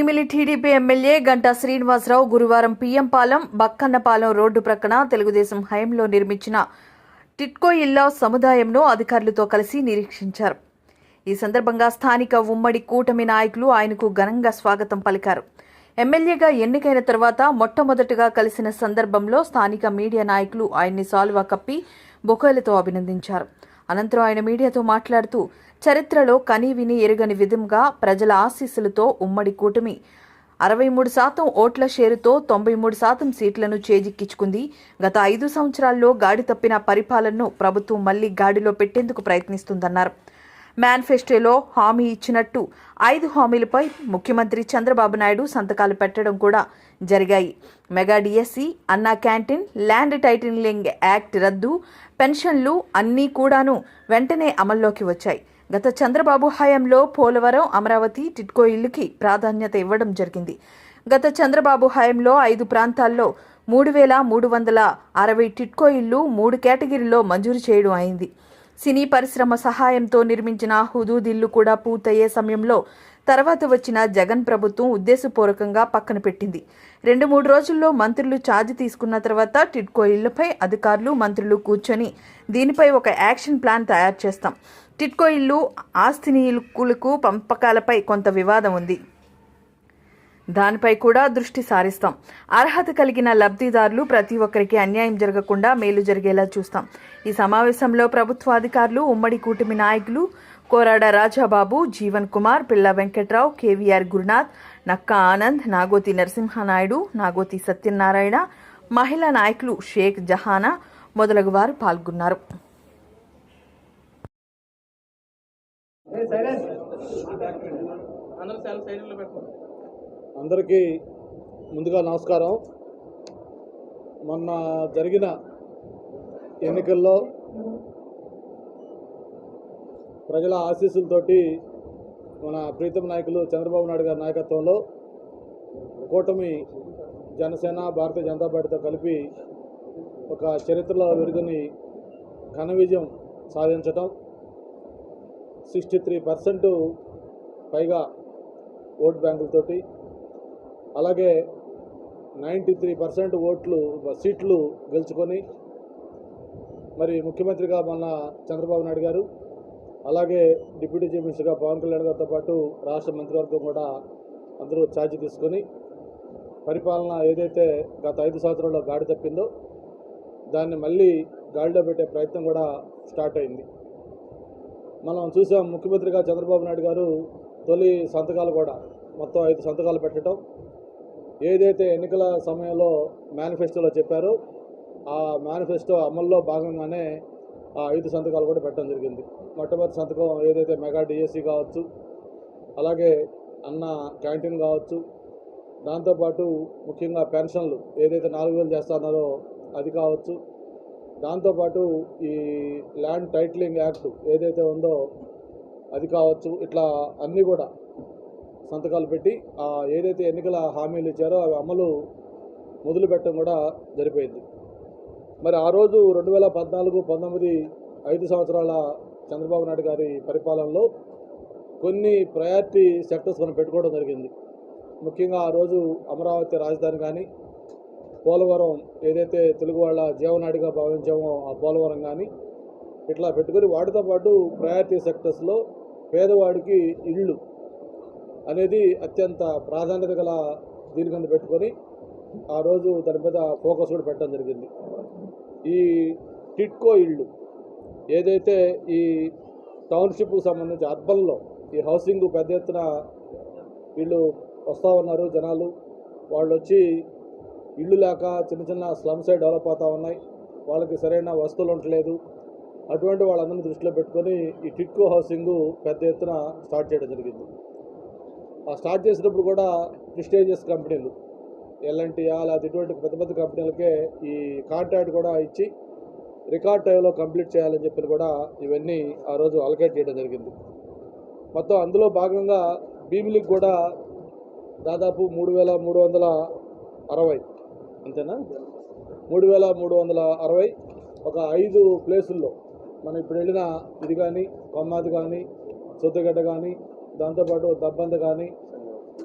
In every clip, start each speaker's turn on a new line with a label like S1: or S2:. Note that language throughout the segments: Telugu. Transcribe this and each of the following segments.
S1: భీమిలి టీడీపీ ఎమ్మెల్యే గంటా శ్రీనివాసరావు గురువారం పిఎంపాలెం బక్కన్నపాలెం రోడ్డు ప్రక్కన తెలుగుదేశం హయాంలో నిర్మించిన టిట్కో ఇల్లా సముదాయంను అధికారులతో కలిసి నిరీక్షించారు. ఈ సందర్భంగా స్థానిక ఉమ్మడి కూటమి నాయకులు ఆయనకు ఘనంగా స్వాగతం పలికారు. ఎమ్మెల్యేగా ఎన్నికైన తర్వాత మొట్టమొదటగా కలిసిన సందర్భంలో స్థానిక మీడియా నాయకులు ఆయన్ని సాల్వా కప్పి బొకేలతో అభినందించారు. అనంతరం ఆయన మీడియాతో మాట్లాడుతూ చరిత్రలో కని విని ఎరుగని విధంగా ప్రజల ఆశీస్సులతో ఉమ్మడి కూటమి. అరవై మూడు శాతం ఓట్ల షేరుతో తొంభై మూడు శాతం సీట్లను చేజిక్కించుకుంది. గత ఐదు సంవత్సరాల్లో గాడి తప్పిన పరిపాలనను ప్రభుత్వం మళ్ళీ గాడిలో పెట్టేందుకు ప్రయత్నిస్తుందన్నారు. మేనిఫెస్టోలో హామీ ఇచ్చినట్టు ఐదు హామీలపై ముఖ్యమంత్రి చంద్రబాబు నాయుడు సంతకాలు పెట్టడం కూడా జరిగాయి. Mega DSC Anna canteen land titling act రద్దు పెన్షన్లు అన్నీ కూడాను వెంటనే అమల్లోకి వచ్చాయి. గత చంద్రబాబు హయాంలో పోలవరం అమరావతి టిట్కో ఇల్లుకి ప్రాధాన్యత ఇవ్వడం జరిగింది. గత చంద్రబాబు హయాంలో ఐదు ప్రాంతాల్లో మూడు వేల మూడు వందల అరవై టిట్కో ఇల్లు మూడు కేటగిరీలో మంజూరు చేయడం అయింది. సినీ పరిశ్రమ సహాయంతో నిర్మించిన హుదూద్ ఇల్లు కూడా పూర్తయ్యే సమయంలో తర్వాత వచ్చిన జగన్ ప్రభుత్వం ఉద్దేశపూర్వకంగా పక్కన పెట్టింది. రెండు మూడు రోజుల్లో మంత్రులు ఛార్జ్ తీసుకున్న తర్వాత టిడ్కో ఇళ్ళపై అధికారులు మంత్రులు కూర్చొని దీనిపై ఒక యాక్షన్ ప్లాన్ తయారు చేస్తాం. టిడ్కో ఇల్లు ఆస్తినీయులకు పంపకాలపై కొంత వివాదం ఉంది. దానిపై కూడా దృష్టి సారిస్తాం. అర్హత కలిగిన లబ్ధిదారులు ప్రతి ఒక్కరికి అన్యాయం జరగకుండా మేలు జరిగేలా చూస్తాం. ఈ సమావేశంలో ప్రభుత్వ అధికారులు ఉమ్మడి కూటమి నాయకులు కోరాడ రాజాబాబు జీవన్ కుమార్ పిల్ల వెంకట్రావు కేవీఆర్ గురునాథ్ నక్కా ఆనంద్ నాగోతి నరసింహనాయుడు నాగోతి సత్యనారాయణ మహిళా నాయకులు షేక్ జహానా మొదలగు వారు పాల్గొన్నారు
S2: అందరూ చాలా సైడ్లో పెట్టుకోండి.
S3: అందరికీ ముందుగా నమస్కారం. మొన్న జరిగిన ఎన్నికల్లో ప్రజల ఆశీస్సులతోటి మన ప్రీతం నాయకులు చంద్రబాబు నాయుడు గారి నాయకత్వంలో కూటమి జనసేన భారతీయ జనతా పార్టీతో కలిపి ఒక చరిత్రలో విరుదని ఘన విజయం సాధించటం సిక్స్టీ త్రీ పర్సెంట్ పైగా ఓట్ బ్యాంకులతోటి అలాగే నైంటీ త్రీ పర్సెంట్ ఓట్లు సీట్లు గెలుచుకొని మరి ముఖ్యమంత్రిగా మన చంద్రబాబు నాయుడు గారు అలాగే డిప్యూటీ చీఫ్ మినిస్టర్గా పవన్ కళ్యాణ్ గారితో పాటు రాష్ట్ర మంత్రివర్గం కూడా అందరూ ఛార్జ్ తీసుకొని పరిపాలన ఏదైతే గత ఐదు సంవత్సరాల్లో గాడి తప్పిందో దాన్ని మళ్ళీ గాడిలో పెట్టే ప్రయత్నం కూడా స్టార్ట్ అయింది. మనం చూసాం ముఖ్యమంత్రిగా చంద్రబాబు నాయుడు గారు తొలి సంతకాలు కూడా మొత్తం ఐదు సంతకాలు పెట్టడం ఏదైతే ఎన్నికల సమయంలో మేనిఫెస్టోలో చెప్పారో ఆ మేనిఫెస్టో అమల్లో భాగంగానే ఆ ఐదు సంతకాలు కూడా పెట్టడం జరిగింది. మొట్టమొదటి సంతకం ఏదైతే మెగా డిఎస్సి కావచ్చు అలాగే అన్న క్యాంటీన్ కావచ్చు దాంతోపాటు ముఖ్యంగా పెన్షన్లు ఏదైతే నాలుగు వేలు చేస్తున్నారో అది కావచ్చు దాంతోపాటు ఈ ల్యాండ్ టైటిలింగ్ యాక్ట్ ఏదైతే ఉందో అది కావచ్చు ఇట్లా అన్నీ కూడా సంతకాలు పెట్టి ఆ ఏదైతే ఎన్నికల హామీలు ఇచ్చారో అవి అమలు మొదలు పెట్టడం కూడా జరిపోయింది. మరి ఆ రోజు రెండు వేల పద్నాలుగు పంతొమ్మిది ఐదు సంవత్సరాల చంద్రబాబు నాయుడు గారి పరిపాలనలో కొన్ని ప్రయారిటీ సెక్టర్స్ మనం పెట్టుకోవడం జరిగింది. ముఖ్యంగా ఆ రోజు అమరావతి రాజధాని కానీ పోలవరం ఏదైతే తెలుగు వాళ్ళ జీవనాడిగా భావించామో ఆ పోలవరం కానీ ఇట్లా పెట్టుకొని వాటితో పాటు ప్రయారిటీ సెక్టర్స్లో పేదవాడికి ఇళ్ళు అనేది అత్యంత ప్రాధాన్యత గల దీని కింద పెట్టుకొని ఆ రోజు దాని మీద ఫోకస్ కూడా పెట్టడం జరిగింది. ఈ టిట్కో ఇళ్ళు ఏదైతే ఈ టౌన్షిప్కు సంబంధించి అర్బన్లో ఈ హౌసింగ్ పెద్ద ఎత్తున వీళ్ళు వస్తూ ఉన్నారు జనాలు. వాళ్ళు వచ్చి ఇళ్ళు లేక చిన్న చిన్న స్లమ్స్ డెవలప్ అవుతూ ఉన్నాయి. వాళ్ళకి సరైన వస్తువులు ఉండలేదు అటువంటి వాళ్ళందరినీ దృష్టిలో పెట్టుకొని ఈ టిట్కో హౌసింగ్ పెద్ద ఎత్తున స్టార్ట్ చేయడం జరిగింది. స్టార్ట్ చేసినప్పుడు కూడా ప్రిస్టేజియస్ కంపెనీలు ఎల్ఎన్టీఆ లేదా ఇటువంటి పెద్ద పెద్ద కంపెనీలకే ఈ కాంట్రాక్ట్ కూడా ఇచ్చి రికార్డ్ టైంలో కంప్లీట్ చేయాలని చెప్పి కూడా ఇవన్నీ ఆ రోజు అలకేట్ చేయడం జరిగింది. మొత్తం అందులో భాగంగా భీమిలికి కూడా దాదాపు మూడు వేల మూడు వందల అరవై అంతేనా? మూడు వేల మూడు వందల అరవై ఒక ఐదు ప్లేసుల్లో మనం ఇప్పుడు వెళ్ళిన ఇది కానీ కొమ్మాది కానీ సొద్దుగడ్డ కానీ దాంతోపాటు దబ్బంద కానీ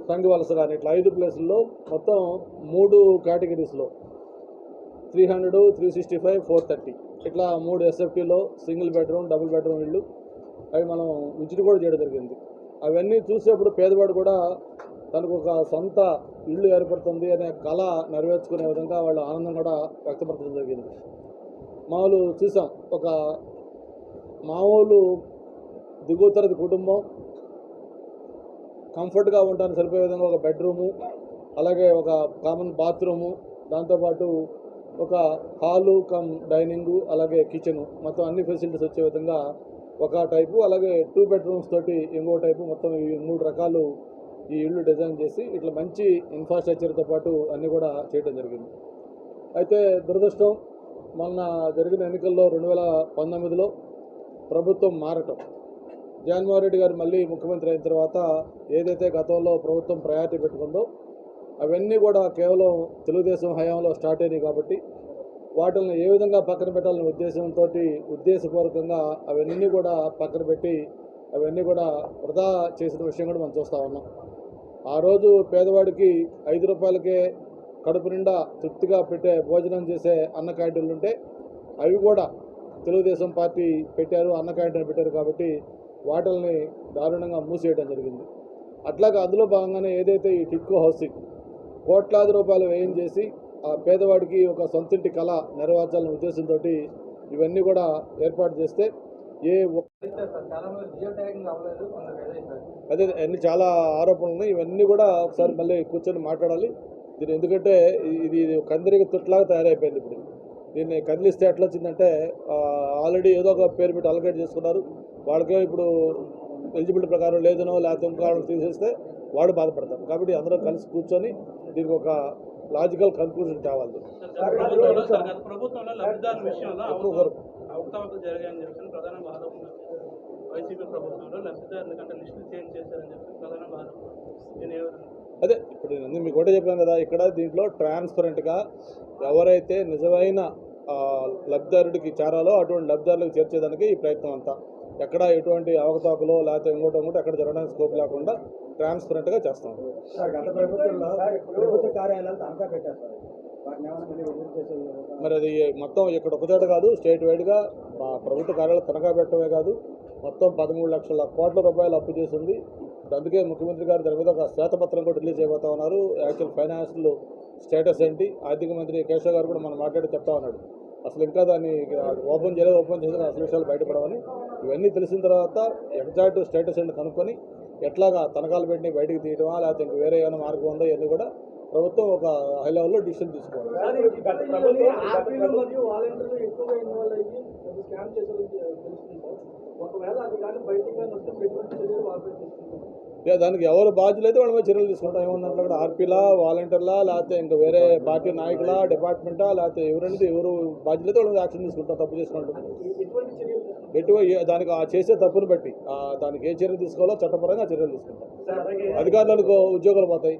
S3: సంఘ వలస కానీ ఇట్లా ఐదు ప్లేసుల్లో మొత్తం మూడు కేటగిరీస్లో three hundred three sixty five four thirty ఇట్లా మూడు ఎస్ఎఫ్టీలో సింగిల్ బెడ్రూమ్ డబుల్ బెడ్రూమ్ ఇళ్ళు అవి మనం విజిట్ కూడా చేయడం జరిగింది. అవన్నీ చూసేప్పుడు పేదవాడు కూడా తనకు ఒక సొంత ఇల్లు ఏర్పడుతుంది అనే కళ నెరవేర్చుకునే విధంగా వాళ్ళు ఆనందం కూడా వ్యక్తపరచడం జరిగింది. మామూలు చూసాం ఒక మామూలు దిగువ తరగతి కుటుంబం కంఫర్ట్గా ఉండడానికి సరిపోయే విధంగా ఒక బెడ్రూము అలాగే ఒక కామన్ బాత్రూము దాంతోపాటు ఒక హాలు కమ్ డైనింగు అలాగే కిచెను. మొత్తం అన్ని ఫెసిలిటీస్ వచ్చే విధంగా ఒక టైపు అలాగే టూ బెడ్రూమ్స్ తోటి ఇంకో టైపు మొత్తం ఈ మూడు రకాలు ఈ ఇల్లు డిజైన్ చేసి ఇట్లా మంచి ఇన్ఫ్రాస్ట్రక్చర్తో పాటు అన్నీ కూడా చేయడం జరిగింది. అయితే దురదృష్టం మొన్న జరిగిన ఎన్నికల్లో రెండు వేల పంతొమ్మిదిలో ప్రభుత్వం మారటం. జగన్మోహన్ రెడ్డి గారు మళ్ళీ ముఖ్యమంత్రి అయిన తర్వాత ఏదైతే గతంలో ప్రభుత్వం ప్రయారిటీ పెట్టుకుందో అవన్నీ కూడా కేవలం తెలుగుదేశం హయాంలో స్టార్ట్ అయినాయి కాబట్టి వాటిని ఏ విధంగా పక్కన పెట్టాలనే ఉద్దేశంతో ఉద్దేశపూర్వకంగా అవన్నీ కూడా పక్కన పెట్టి అవన్నీ కూడా వృధా చేసిన విషయం కూడా మనం చూస్తూ ఉన్నాం. ఆ రోజు పేదవాడికి ఐదు రూపాయలకే కడుపు నిండా తృప్తిగా పెట్టే భోజనం చేసే అన్న క్యాంటీన్లు ఉంటే అవి కూడా తెలుగుదేశం పార్టీ పెట్టారు అన్న క్యాంటీన్ పెట్టారు కాబట్టి వాటిల్ని దారుణంగా మూసేయడం జరిగింది. అట్లాగే అందులో భాగంగానే ఏదైతే ఈ టిక్కో హౌసింగ్ కోట్లాది రూపాయలు వ్యయం చేసి ఆ పేదవాడికి ఒక సొంతింటి కళ నెరవేర్చాలనే ఉద్దేశంతో ఇవన్నీ కూడా ఏర్పాటు చేస్తే ఏ అదే అన్ని చాలా ఆరోపణలు ఉన్నాయి. ఇవన్నీ కూడా ఒకసారి మళ్ళీ కూర్చొని మాట్లాడాలి. దీని ఎందుకంటే ఇది కందిరికి తొట్లాగా తయారైపోయింది ఇప్పుడు. దీన్ని కదిలిస్తే ఎట్లా వచ్చిందంటే ఆల్రెడీ ఏదో ఒక పేరు పెట్టి అలగేట్ చేసుకున్నారు. వాళ్ళకే ఇప్పుడు ఎలిజిబిలిటీ ప్రకారం లేదనో లేకపోతే ఇంకో తీసేస్తే వాడు బాధపడతారు కాబట్టి అందరం కలిసి కూర్చొని దీనికి ఒక లాజికల్ కన్క్లూజన్
S4: విధంగా
S3: అదే ఇప్పుడు నేను మీకు ఒకటే చెప్పాను కదా ఇక్కడ దీంట్లో ట్రాన్స్పరెంట్గా ఎవరైతే నిజమైన లబ్ధిదారుడికి చేరాలో అటువంటి లబ్ధిదారులకు చేర్చేదానికి ఈ ప్రయత్నం అంతా. ఎక్కడ ఎటువంటి అవకతవకలో లేకపోతే ఇంకోటి ఇంకోటి ఎక్కడ జరగడానికి స్కోప్ లేకుండా ట్రాన్స్పరెంట్గా చేస్తాం
S2: కార్యాలయాలు
S3: మరి అది మొత్తం ఇక్కడ ఒక చోట కాదు స్టేట్ వైడ్గా మా ప్రభుత్వ కార్యాలయం తనఖా పెట్టడమే కాదు మొత్తం పదమూడు లక్షల కోట్ల రూపాయలు అప్పు చేసింది. అందుకే ముఖ్యమంత్రి గారు దాని మీద ఒక శ్వేతపత్రం కూడా రిలీజ్ చేయబోతా ఉన్నారు. యాక్చువల్ ఫైనాన్షియల్ స్టేటస్ ఏంటి? ఆర్థిక మంత్రి కేశవ్ గారు కూడా మనం మాట్లాడి చెప్తా ఉన్నాడు. అసలు ఇంకా దాన్ని ఓపెన్ చేయలేదు ఓపెన్ చేసి అసలు విషయాలు బయటపడవని ఇవన్నీ తెలిసిన తర్వాత ఎగ్జాక్ట్ స్టేటస్ ఏంటి కనుక్కొని ఎట్లాగా తనఖాలు పెట్టి బయటికి తీయడమా లేకపోతే ఇంక వేరే ఏమైనా మార్గం ఉందో ఇవన్నీ కూడా ప్రభుత్వం ఒక హై లెవెల్లో డిసిషన్ తీసుకోవాలి.
S2: ఒకవేళ అది కానీ బయటికి కానీ వస్తే ఎటువంటి చర్యలు
S3: ఇక దానికి ఎవరు బాధ్యులు అయితే వాళ్ళ మీద చర్యలు తీసుకుంటాం ఏముందంటే అక్కడ ఆర్పీలా వాలంటీర్లా లేకపోతే ఇంకా వేరే పార్టీ నాయకులా డిపార్ట్మెంటా లేకపోతే ఎవరంటే ఎవరు బాధ్యులు అయితే వాళ్ళ మీద యాక్షన్ తీసుకుంటాం తప్పు చేసుకుంటాం
S2: ఎటువంటి చర్యలు
S3: దానికి ఆ చేసే తప్పును బట్టి ఆ దానికి ఏ చర్య తీసుకోవాలో చట్టపరంగా ఆ చర్యలు తీసుకుంటాం అధికారులు అనుకో ఉద్యోగాలు పోతాయి.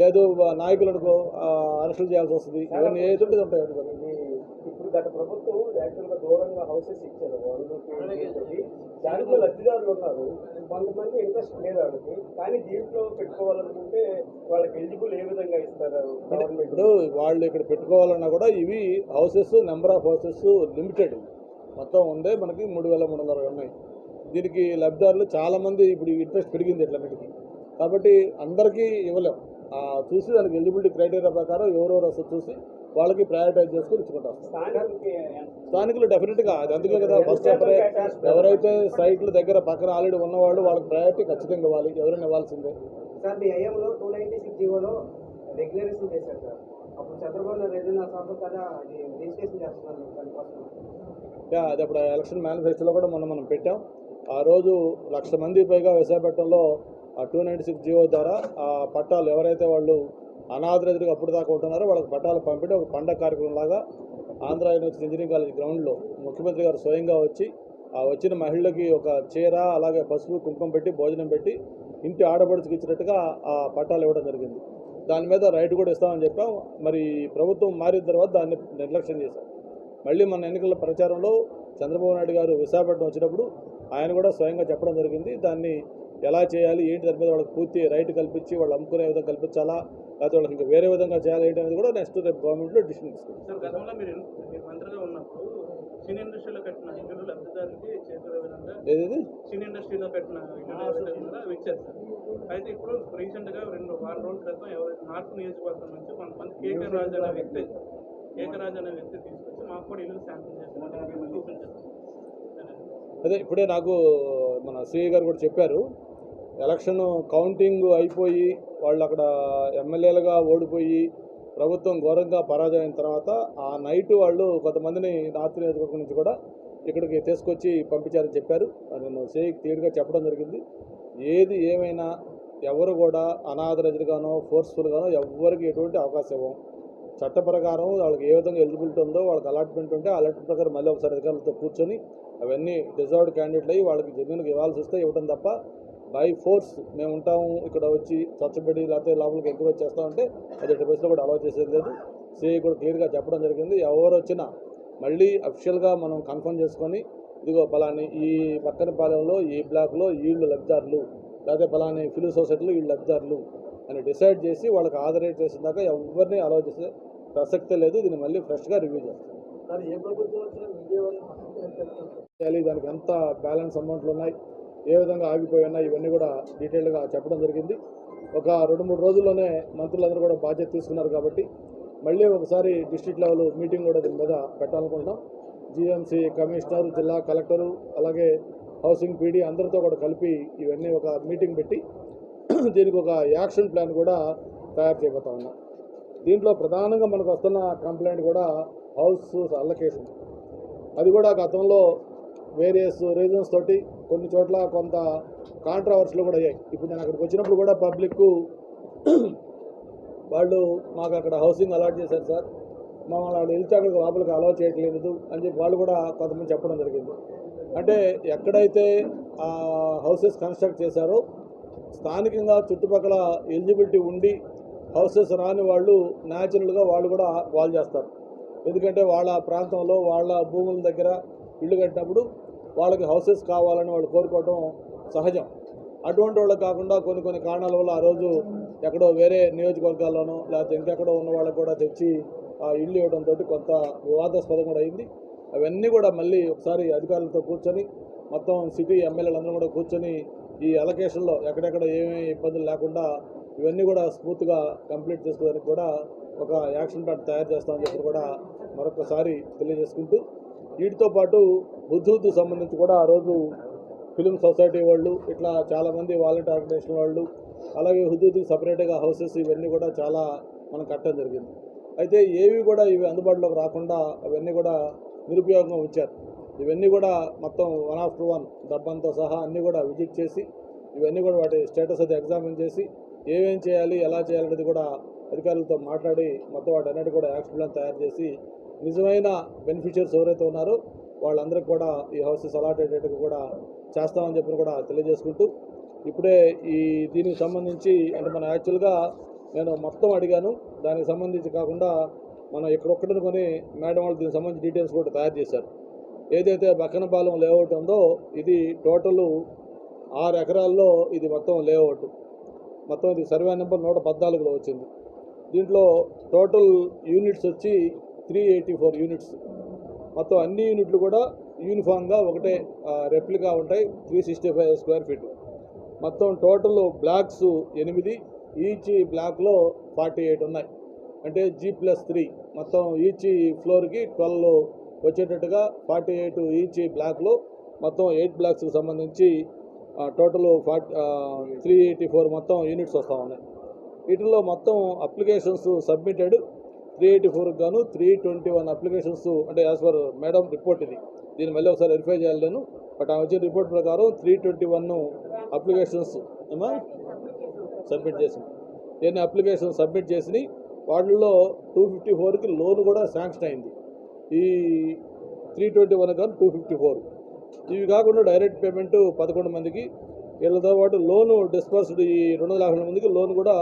S3: లేదు నాయకులు అనుకో అరెస్టులు చేయాల్సి వస్తుంది. ఇవన్నీ ఏది ఉంటాయి
S2: ఇప్పుడు గత ప్రభుత్వం యాక్చువల్గా దూరంగా హౌసెస్ ఇచ్చారు. దాంట్లో లబ్ధిదారులు ఉన్నారు. కొంతమంది ఇంట్రెస్ట్ లేదు వాళ్ళకి. కానీ దీంట్లో పెట్టుకోవాలనుకుంటే వాళ్ళకి ఎలిజిబుల్ ఏ విధంగా ఇస్తారు గవర్నమెంట్
S3: ఇప్పుడు వాళ్ళు ఇక్కడ పెట్టుకోవాలన్నా కూడా ఇవి houses number of houses limited మొత్తం ఉందే మనకి మూడు వేల మూడు వందల ఉన్నాయి. దీనికి లబ్ధిదారులు చాలామంది ఇప్పుడు ఇంట్రెస్ట్ పెరిగింది ఇట్లన్నిటికీ కాబట్టి అందరికీ ఇవ్వలేం. చూసి దానికి ఎలిజిబిలిటీ క్రైటీరియా ప్రకారం ఎవరెవరు వస్తే చూసి వాళ్ళకి ప్రయారిటైజ్ చేసుకుని ఇచ్చుకుంటాం స్థానికులు డెఫినెట్గా అది అందుకే కదా ఫస్ట్ ఎవరై ఎవరైతే సైట్ల దగ్గర పక్కన ఆల్రెడీ ఉన్నవాళ్ళు వాళ్ళకి ప్రయారిటీ ఖచ్చితంగా ఇవ్వాలి. ఎవరైనా ఇవ్వాల్సిందే.
S2: సార్ మీ ఐఎంలో టూ నైన్టీ సిక్స్ జీవోలో రెగ్యులరేషన్ చేశారు సార్. అప్పుడు చంద్రబాబు కదా అది రిజిస్ట్రేషన్ చేస్తున్నారు దానికోసం
S3: యా, అది అప్పుడు ఎలక్షన్ మేనిఫెస్టోలో కూడా మనం మనం పెట్టాం. ఆ రోజు లక్ష మంది పైగా విశాఖపట్నంలో ఆ టూ నైంటీ సిక్స్ జియో ద్వారా ఆ పట్టాలు ఎవరైతే వాళ్ళు అనాథరైతులుగా అప్పుడు దాకా ఉంటున్నారో వాళ్ళకి పట్టాలు పంపిణీ ఒక పండగ కార్యక్రమం లాగా ఆంధ్ర యూనివర్సిటీ ఇంజనీరింగ్ కాలేజ్ గ్రౌండ్లో ముఖ్యమంత్రి గారు స్వయంగా వచ్చి ఆ వచ్చిన మహిళలకి ఒక చీర అలాగే పసుపు కుంకుమ పెట్టి భోజనం పెట్టి ఇంటి ఆడపడుచుకి ఇచ్చినట్టుగా ఆ పట్టాలు ఇవ్వడం జరిగింది. దాని మీద రైట్ కూడా ఇస్తామని చెప్పాం. మరి ప్రభుత్వం మారిన తర్వాత దాన్ని నిర్లక్ష్యం చేశాం. మళ్ళీ మన ఎన్నికల ప్రచారంలో చంద్రబాబు నాయుడు గారు విశాఖపట్నం వచ్చినప్పుడు ఆయన కూడా స్వయంగా చెప్పడం జరిగింది. దాన్ని ఎలా చేయాలి ఏంటి దాని మీద వాళ్ళకి పూర్తి రైట్ కల్పించి వాళ్ళు అమ్ముకునే విధంగా కల్పించాలా లేకపోతే వాళ్ళకి ఇంకా వేరే విధంగా చేయాలి ఏంటి అనేది కూడా నెక్స్ట్ రేపు గవర్నమెంట్లో డిసిషన్ తీసుకుంటాం
S4: సార్ గతంలో మీరు మీరు మంత్రిగా ఉన్నప్పుడు సినీ ఇండస్ట్రీలో కట్టిన ఇల్లు లబ్ధిదారులకి చేసే విధంగా
S3: ఏది
S4: సినీ ఇండస్ట్రీలో సార్. అయితే ఇప్పుడు రీసెంట్గా రెండు వారం రోజుల క్రితం ఎవరైతే నార్త్ నియోజకవర్గం నుంచి కొంతమంది కేకే రాజు అనే వ్యక్తి కేకే రాజు అనే వ్యక్తి తీసుకొచ్చి మాకు కూడా ఇల్లు శాంక్షన్ చేశారు. చూపించారు
S3: అదే ఇప్పుడే నాకు మన సిఐ గారు కూడా చెప్పారు ఎలక్షన్ కౌంటింగ్ అయిపోయి వాళ్ళు అక్కడ ఎమ్మెల్యేలుగా ఓడిపోయి ప్రభుత్వం ఘోరంగా పరాజయం తర్వాత ఆ నైట్ వాళ్ళు కొంతమందిని రాత్రి నియోజకవర్గం నుంచి కూడా ఇక్కడికి తీసుకొచ్చి పంపించారని చెప్పారు. నేను సే క్లియర్గా చెప్పడం జరిగింది. ఏది ఏమైనా ఎవరు కూడా అనాథరజులుగానో ఫోర్స్ఫుల్గానో ఎవరికి ఎటువంటి అవకాశం ఇవ్వం. చట్ట ప్రకారం వాళ్ళకి ఏ విధంగా ఎలిజిబిలిటీ ఉందో వాళ్ళకి అలాట్మెంట్ ఉంటే అలాట్మెంట్ ప్రకారం మళ్ళీ ఒకసారి అధికారులతో కూర్చొని అవన్నీ డిజర్వ్డ్ క్యాండిడేట్లు అయ్యి వాళ్ళకి జన్యులకు ఇవ్వాల్సి వస్తే ఇవ్వడం తప్ప బై ఫోర్స్ మేము ఉంటాము ఇక్కడ వచ్చి స్వచ్ఛబడి లేకపోతే లోపలికి ఎంకరేజ్ చేస్తామంటే అది ఎట్టి కూడా అలౌ చేసేది లేదు. సిఐ కూడా క్లియర్గా చెప్పడం జరిగింది. ఎవరు వచ్చినా మళ్ళీ అఫిషియల్గా మనం కన్ఫర్మ్ చేసుకొని ఇదిగో పలాని ఈ పక్కన పాలెంలో ఈ బ్లాక్లో వీళ్ళు లబ్ధిదారులు లేకపోతే పలాని ఫిలిం సొసైటీలో వీళ్ళు లబ్ధిదారులు అని డిసైడ్ చేసి వాళ్ళకి ఆదరేట్ చేసిన దాకా ఎవరిని అలౌ చేసే ప్రసక్తే లేదు. దీన్ని మళ్ళీ ఫ్రెష్గా రివ్యూ చేస్తాం. దానికి ఎంత బ్యాలెన్స్ అమౌంట్లు ఉన్నాయి? ఏ విధంగా ఆగిపోయినా ఇవన్నీ కూడా డీటెయిల్డ్గా చెప్పడం జరిగింది. ఒక రెండు మూడు రోజుల్లోనే మంత్రులందరూ కూడా బాధ్యత తీసుకున్నారు కాబట్టి మళ్ళీ ఒకసారి డిస్ట్రిక్ట్ లెవెల్ మీటింగ్ కూడా దీని మీద పెట్టాలనుకుంటున్నాం. జిఎంసీ కమిషనర్ జిల్లా కలెక్టరు అలాగే హౌసింగ్ పీడీ అందరితో కూడా కలిపి ఇవన్నీ ఒక మీటింగ్ పెట్టి దీనికి ఒక యాక్షన్ ప్లాన్ కూడా తయారు చేయబోతా ఉన్నాం. దీంట్లో ప్రధానంగా మనకు వస్తున్న కంప్లైంట్ కూడా హౌస్ అల్లకేషన్. అది కూడా గతంలో వేరియస్ రీజన్స్ తోటి కొన్ని చోట్ల కొంత కాంట్రవర్సీలు కూడా అయ్యాయి. ఇప్పుడు నేను అక్కడికి వచ్చినప్పుడు కూడా పబ్లిక్ వాళ్ళు మాకు అక్కడ హౌసింగ్ అలాట్ చేశారు సార్. మమ్మల్ని అక్కడ వెళ్తే అక్కడికి లోపలికి అలౌ చేయట్లేదు అని చెప్పి వాళ్ళు కూడా కొంతమంది చెప్పడం జరిగింది. అంటే ఎక్కడైతే ఆ హౌసెస్ కన్స్ట్రక్ట్ చేశారో స్థానికంగా చుట్టుపక్కల ఎలిజిబిలిటీ ఉండి హౌసెస్ రాని వాళ్ళు న్యాచురల్గా వాళ్ళు కూడా వాళ్ళు చేస్తారు. ఎందుకంటే వాళ్ళ ప్రాంతంలో వాళ్ళ భూముల దగ్గర ఇల్లు కట్టినప్పుడు వాళ్ళకి హౌసెస్ కావాలని వాళ్ళు కోరుకోవడం సహజం. అటువంటి వాళ్ళు కాకుండా కొన్ని కొన్ని కారణాల వల్ల ఆ రోజు ఎక్కడో వేరే నియోజకవర్గాల్లోనో లేకపోతే ఇంకెక్కడో ఉన్న వాళ్ళకి కూడా తెచ్చి ఆ ఇల్లు ఇవ్వడంతో కొంత వివాదాస్పదం కూడా అయింది. అవన్నీ కూడా మళ్ళీ ఒకసారి అధికారులతో కూర్చొని మొత్తం సిటీ ఎమ్మెల్యేలందరూ కూడా కూర్చొని ఈ అలొకేషన్లో ఎక్కడెక్కడ ఏమేమి ఇబ్బందులు లేకుండా ఇవన్నీ కూడా స్మూత్గా కంప్లీట్ చేసుకోవడానికి కూడా ఒక యాక్షన్ ప్లాన్ తయారు చేస్తామని చెప్పి కూడా మరొకసారి తెలియజేసుకుంటూ వీటితో పాటు హుద్హుద్ సంబంధించి కూడా ఆ రోజు ఫిలిం సొసైటీ వాళ్ళు ఇట్లా చాలామంది వాలంటీర్ ఆర్గనైజేషన్ వాళ్ళు అలాగే హుద్హుద్కి సపరేట్గా హౌసెస్ ఇవన్నీ కూడా చాలా మనం కట్టడం జరిగింది. అయితే ఏవి కూడా ఇవి అందుబాటులోకి రాకుండా అవన్నీ కూడా నిరుపయోగంగా ఉంచారు. ఇవన్నీ కూడా మొత్తం వన్ ఆఫ్టర్ వన్ డబ్బంతో సహా అన్నీ కూడా విజిట్ చేసి ఇవన్నీ కూడా వాటి స్టేటస్ అది ఎగ్జామిన్ చేసి ఏమేం చేయాలి ఎలా చేయాలనేది కూడా అధికారులతో మాట్లాడి మొత్తం వాటి అన్నిటి కూడా యాక్షన్ ప్లాన్ తయారు చేసి నిజమైన బెనిఫిషియర్స్ ఎవరైతే ఉన్నారో వాళ్ళందరికీ కూడా ఈ హౌసెస్ అలాట్ అయ్యేటట్టు కూడా చేస్తామని చెప్పి కూడా తెలియజేసుకుంటూ ఇప్పుడే ఈ దీనికి సంబంధించి అంటే మనం యాక్చువల్గా నేను మొత్తం అడిగాను. దానికి సంబంధించి కాకుండా మనం ఇక్కడొక్కడిని కొని మేడం వాళ్ళు దీనికి సంబంధించి డీటెయిల్స్ కూడా తయారు చేశారు. ఏదైతే బక్కనపాలెం లేఅవుట్ ఉందో ఇది టోటల్ ఆరు ఎకరాల్లో ఇది మొత్తం లేఅవుట్ మొత్తం ఇది సర్వే నెంబర్ నూట పద్నాలుగులో వచ్చింది. దీంట్లో టోటల్ యూనిట్స్ వచ్చి త్రీ ఎయిటీ ఫోర్ యూనిట్స్. మొత్తం అన్ని యూనిట్లు కూడా యూనిఫామ్గా ఒకటే రెప్లికా ఉంటాయి three sixty five square feet. మొత్తం టోటల్ బ్లాక్స్ ఎనిమిది ఈచ్ బ్లాక్లో ఫార్టీ ఎయిట్ ఉన్నాయి. అంటే జీ ప్లస్ త్రీ. మొత్తం ఈచ్ ఫ్లోర్కి ట్వెల్వ్ వచ్చేటట్టుగా ఫార్టీ ఎయిట్ ఈచ్ బ్లాక్లో మొత్తం ఎయిట్ బ్లాక్స్కి సంబంధించి total forty three eighty four మొత్తం యూనిట్స్ వస్తూ ఉన్నాయి. వీటిలో మొత్తం అప్లికేషన్స్ సబ్మిటెడ్. త్రీ ఎయిటీ ఫోర్కి గాను త్రీ ట్వంటీ వన్ అప్లికేషన్స్ అంటే యాజ్ పర్ మేడం రిపోర్ట్ ఇది. దీన్ని మళ్ళీ ఒకసారి వెరిఫై చేయలేను. బట్ ఆ వచ్చిన రిపోర్ట్ ప్రకారం త్రీ ట్వంటీ వన్ అప్లికేషన్స్ ఏమా? సబ్మిట్ చేసింది. నేను అప్లికేషన్ సబ్మిట్ చేసిన వాటిల్లో టూ ఫిఫ్టీ ఫోర్కి లోన్ కూడా శాంక్షన్ అయింది. ఈ త్రీ ట్వంటీ వన్ కానీ టూ ఫిఫ్టీ ఫోర్. ఇవి కాకుండా డైరెక్ట్ పేమెంట్ పదకొండు మందికి వీళ్ళతో పాటు లోను డిస్పర్స్డ్ ఈ రెండు వందల యాభై మందికి లోన్ కూడా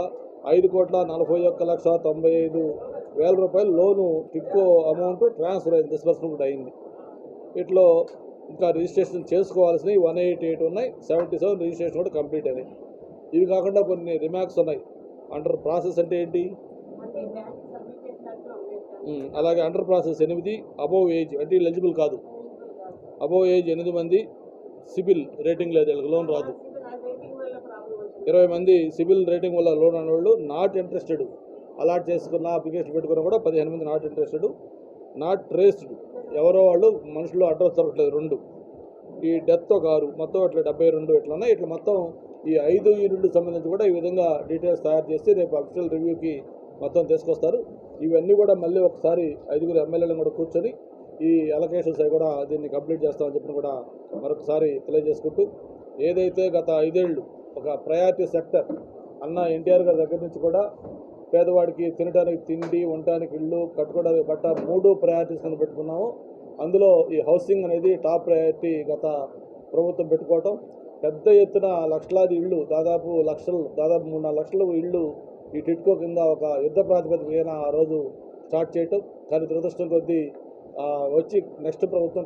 S3: ఐదు కోట్ల నలభై ఒక్క లక్ష తొంభై ఐదు వేల రూపాయలు లోను టిక్కో అమౌంట్ ట్రాన్స్ఫర్ అయింది డిస్బర్స్మెంట్ కూడా అయింది. వీటిలో ఇంకా రిజిస్ట్రేషన్ చేసుకోవాల్సినవి వన్ ఎయిటీ ఎయిట్ ఉన్నాయి సెవెంటీ సెవెన్ రిజిస్ట్రేషన్ కూడా కంప్లీట్ అయినాయి. ఇవి కాకుండా కొన్ని రిమార్క్స్ ఉన్నాయి. అండర్ ప్రాసెస్ అంటే ఏంటి? అలాగే అండర్ ప్రాసెస్ ఎనిమిది అబోవ్ ఏజ్ అంటే ఎలిజిబుల్ కాదు. అబోవ్ ఏజ్ ఎనిమిది మంది సిబిల్ రేటింగ్ లేదు వీళ్ళకి లోన్ రాదు. ఇరవై మంది సిబిల్ రేటింగ్ వల్ల లోన్ అనేవాళ్ళు నాట్ ఇంట్రెస్టెడ్. అలాట్ చేసుకున్న అప్లికేషన్ పెట్టుకున్న కూడా పదిహేను మంది నాట్ ఇంట్రెస్టెడ్ నాట్ ట్రేస్డ్. ఎవరో వాళ్ళు మనుషులు అడ్రస్ దొరకట్లేదు రెండు. ఈ డెత్ ఒక ఆరు మొత్తం ఇట్లా డెబ్బై రెండు ఇట్లా ఇట్లా మొత్తం ఈ ఐదు యూనిట్లు సంబంధించి కూడా ఈ విధంగా డీటెయిల్స్ తయారు చేసి రేపు అఫీషియల్ రివ్యూకి మొత్తం తీసుకొస్తారు. ఇవన్నీ కూడా మళ్ళీ ఒకసారి ఐదుగురు ఎమ్మెల్యేలను కూడా కూర్చొని ఈ అలొకేషన్స్ అవి కూడా దీన్ని కంప్లీట్ చేస్తామని చెప్పిన కూడా మరొకసారి తెలియజేసుకుంటూ ఏదైతే గత ఐదేళ్ళు ఒక ప్రయారిటీ సెక్టర్ అన్న ఎన్టీఆర్ గారి దగ్గర నుంచి కూడా పేదవాడికి తినడానికి తిండి ఉండటానికి ఇల్లు కట్టుకోవడానికి బట్ట మూడు ప్రయారిటీస్ కింద పెట్టుకున్నాము. అందులో ఈ హౌసింగ్ అనేది టాప్ ప్రయారిటీ గత ప్రభుత్వం పెట్టుకోవటం. పెద్ద ఎత్తున లక్షలాది ఇళ్ళు దాదాపు లక్షలు దాదాపు మూడున్నర లక్షలు ఇళ్ళు ఈ టిట్కో కింద ఒక యుద్ధ ప్రాతిపదికన ఆ రోజు స్టార్ట్ చేయటం. కానీ దురదృష్టం కొద్దీ వచ్చి నెక్స్ట్ ప్రభుత్వం